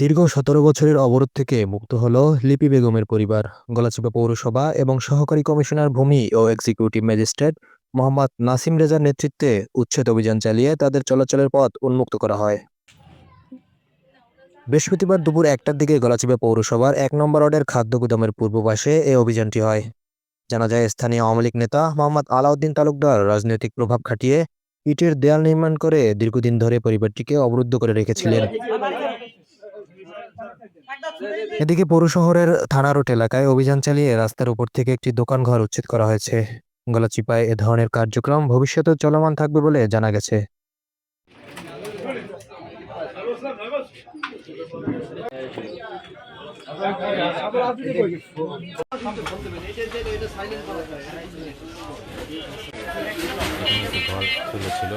দীর্ঘ সতেরো বছরের অবরোধ থেকে মুক্ত হল লিপি বেগমের পরিবার, গলাচিপা পৌরসভা এবং সহকারী কমিশনার ভূমি ও এক্সিকিউটিভ ম্যাজিস্ট্রেট মোহাম্মদ নাসিম রেজার নেতৃত্বে উচ্ছেদ অভিযান চালিয়ে তাদের চলাচলের পথ উন্মুক্ত করা হয়। বৃহস্পতিবার দুপুর একটার দিকে গলাচিপা পৌরসভার এক নম্বর ওয়ার্ডের খাদ্য গুদামের পূর্ব পাশে এই অভিযানটি হয়। জানা যায়, স্থানীয় আওয়ামী লীগ নেতা মোহাম্মদ আলাউদ্দিন তালুকদার রাজনৈতিক প্রভাব খাটিয়ে ইটের দেয়াল নির্মাণ করে দীর্ঘদিন ধরে পরিবারটিকে অবরুদ্ধ করে রেখেছিলেন। এদিকে পৌর শহরের থানা রোড এলাকায় অভিযান চালিয়ে রাস্তার উপর থেকে একটি দোকান ঘর উচ্ছেদ করা হয়েছে। গলাচিপায় এ ধরনের কার্যক্রম ভবিষ্যতে চলমান থাকবে বলে জানা গেছে। ঘর তুলেছিল